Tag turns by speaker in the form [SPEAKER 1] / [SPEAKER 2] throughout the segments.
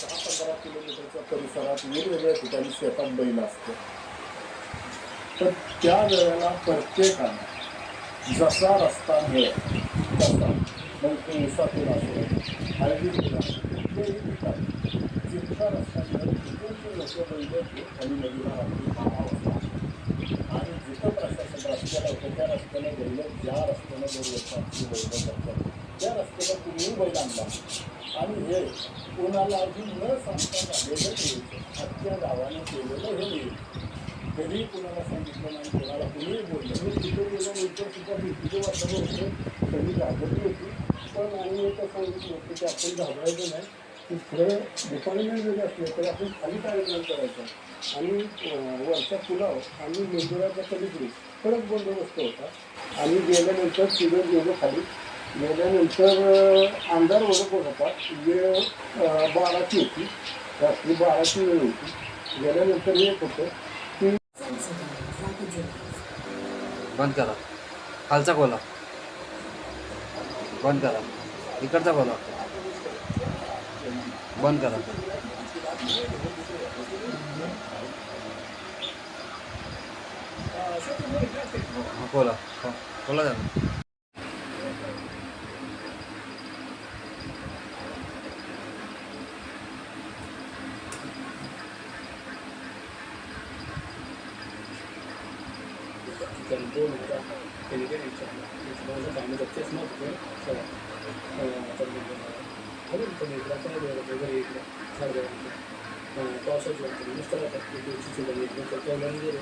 [SPEAKER 1] दहा पंधरा किलोमीटरच्या परिसरात वेगवेगळ्या ठिकाणी शेतात बैल असते तर त्या वेळेला प्रत्येकानं जसा रस्ता मिळेल तसा मग ते उसातून असेल हळदीतून असो कुठल्याही ठिकाणी जितका रस्ता मिळेल तिथून लोक बैल आणि नदीला आणि जिथं प्रशासन रस्त्याला होतं त्या रस्त्याने बैल ज्या रस्त्याने रस्त्यानं दरवर्षी बैल करतात त्या रस्त्याला तुम्ही बैल आणला आणि हे कोणालाही न सांगता झालेलं नाही आजच्या गावानं केलेलं हे नाही. कधी कुणाला सांगितलं नाही कोणाला कुणीही बोललं मी तिथे गेल्यानंतर सुद्धा भीतीचे वातावरण होतं. कधी घाबरली होती. पण आम्ही एकच सांगितलं होतं की आपण घाबरायचं नाही. की खरं डिपार्टमेंट जरी असले तरी आपण खाली कार्यक्रम करायचा. आणि अं, वरच्या आणि मेंदुराच्या पलीकडे कडक बंदोबस्त होता. आम्ही गेल्यानंतर तिथं गेलो खाली. म्हणजे गेल्यानंतर आमदार ओळखत होता? वेळ बाराची होती. रात्री बाराची वेळ होती. गेल्यानंतर एक होतं की
[SPEAKER 2] बंद करा. खालचा बोला. बंद करा. इकडचा बोला. बंद करा. बोला. हो, बोला झालं
[SPEAKER 1] कंट्रोल होता त्यांनी काय विचारलं की तुम्हाला कामं जप्तेच नव्हते चला तर म्हणून पण इकडं वगैरे इकडं सारखं पावसाची वाटतं नुसतं राहतात की दिवशीची बघ इकडं तर तेवढ्याने गेले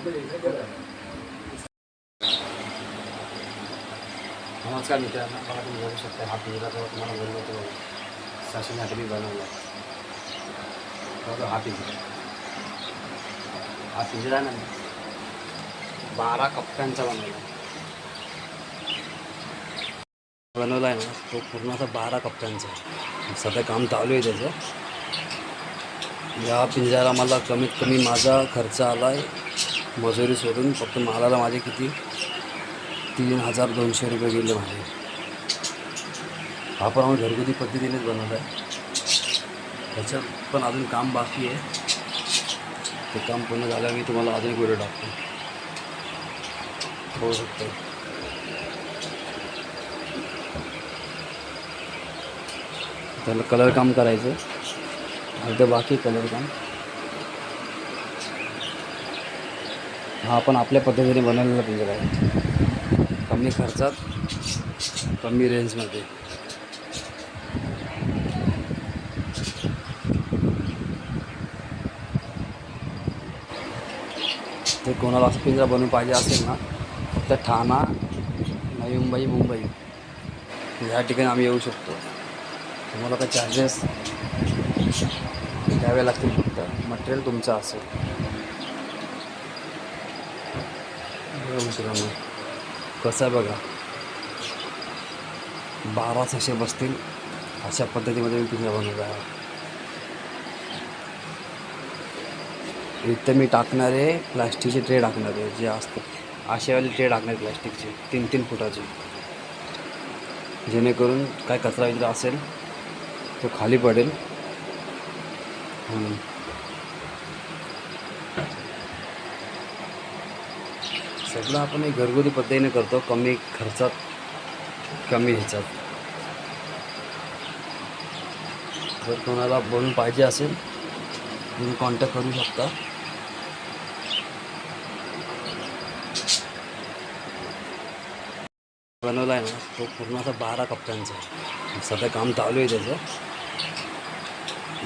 [SPEAKER 1] बरं इकडं बरं
[SPEAKER 2] नमस्कार मित्रांनो मला तुम्ही बघू शकता हा पिंजरा जो तुम्हाला बनवतो शासनासाठी मी बनवला बघा हा पिंजरा हा पिंजरा ना। बारा कप्प्यांचा बनवला. बनवला आहे ना तो पूर्ण असा बारा कप्प्यांचा. सध्या काम चालू आहे त्याचं. या पिंजऱ्याला मला कमीत कमी माझा खर्च आला आहे मजुरी सोडून फक्त मालाला माझे किती? तीन हजार दोनशे रुपये गेले माझे. हा पण आम्ही घरगुती पद्धतीनेच बनवला आहे त्याच्यात पण अजून काम बाकी आहे. ते काम पूर्ण झाल्यावर मी तुम्हाला अजून एक व्हिडिओ टाकतो. होऊ शकते त्याला कलर काम करायचं अर्ध बाकी कलर काम. हा पण आपल्या पद्धतीने बनवलेला पिंजरा आहे. कमी खर्चात कमी रेंजमध्ये ते कोणाला असं पिंजरा बनवून पाहिजे असेल ना फक्त ठाणा नवी मुंबई मुंबई. ह्या ठिकाणी आम्ही येऊ शकतो. तुम्हाला काय चार्जेस द्यावे लागतील फक्त. मटेरियल तुमचं असेल. बघा मित्रांनो कसं आहे बघा. बारा सशे बसतील. अशा पद्धतीमध्ये मी पिंजरा बनवत आहे. इथं मी टाकणारे प्लास्टिकचे ट्रे टाकणारे जे असतात. आशेवाले ट्रे टाकणार प्लास्टिकचे तीन तीन फुटाचे. जेणेकरून काय कचरा वगैरे असेल तो खाली पडेल. म्हणून. सगळं आपण एक घरगुती पद्धतीने करतो कमी खर्चात कमी ह्याच्यात. जर कोणाला बोलून पाहिजे असेल तुम्ही कॉन्टॅक्ट करू शकता. बनवला आहे ना तो पूर्ण असा बारा कप्प्यांचा आहे. सध्या काम चालू आहे त्याचं.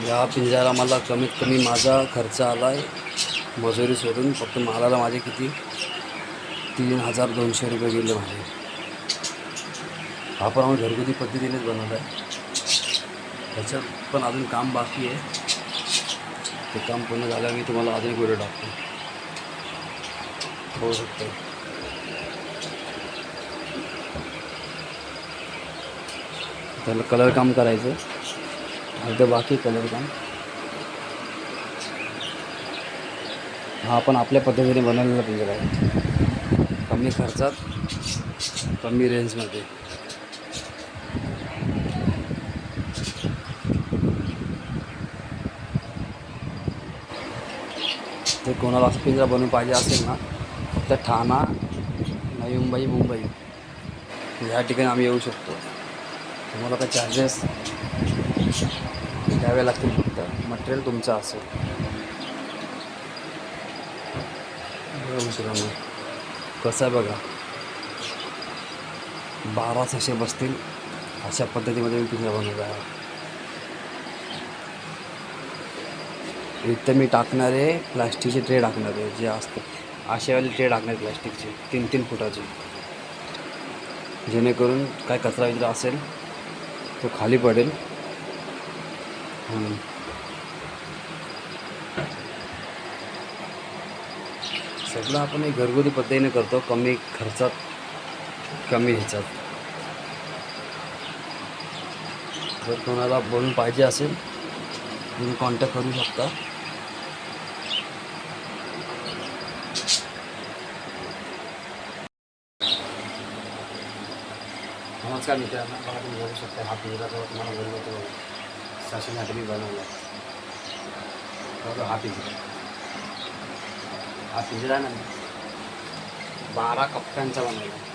[SPEAKER 2] या पिंजऱ्याला मला कमीत कमी माझा खर्च आला आहे मजुरी सोडून फक्त मालाला माझे किती? तीन हजार दोनशे रुपये गेले माझे. हा पण आम्ही घरगुती पद्धतीनेच बनवला आहे. त्याच्यात पण अजून काम बाकी आहे. ते काम पूर्ण झाल्यावर मी तुम्हाला अजून एक व्हिडिओ टाकतो. होऊ शकतं. त्याला कलर काम करायचं. अर्धं बाकी कलर काम. हा आपण आपल्या पद्धतीने बनवलेला पिंजर आहे. कमी खर्चात कमी रेंजमध्ये. ते कोणाला असं पिंजरा बनवून पाहिजे असेल ना तर ठाणा नवी मुंबई मुंबई. या ठिकाणी आम्ही येऊ शकतो. तुम्हाला काय चार्जेस द्यावे लागतील फक्त? मटेरियल तुमचं असेल. बघा मित्रांनो कसं आहे बघा. बारा सशे बसतील. अशा पद्धतीमध्ये मी पिझ्झा बनवला आहे. इथं मी टाकणारे प्लास्टिकचे ट्रे टाकणार आहे जे असतात अशावाले ट्रे टाकणार प्लास्टिकचे तीन तीन फुटाचे. जेणेकरून काय कचरा वगैरे असेल तो खाली पडेल. सगळं आपण एक घरगुती पद्धतीने करतो कमी खर्चात कमी ह्याच्यात. जर कोणाला बोलून पाहिजे असेल तुम्ही कॉन्टॅक्ट करू शकता. नमस्कार मित्रांनो बघा तुम्ही बघू शकता हा पिंजरा जो तुम्हाला बोललो तो शासनासाठी मी बनवला. बघा हा पिंजरा हा पिंजरा ना बारा कप्प्यांचा बनवला.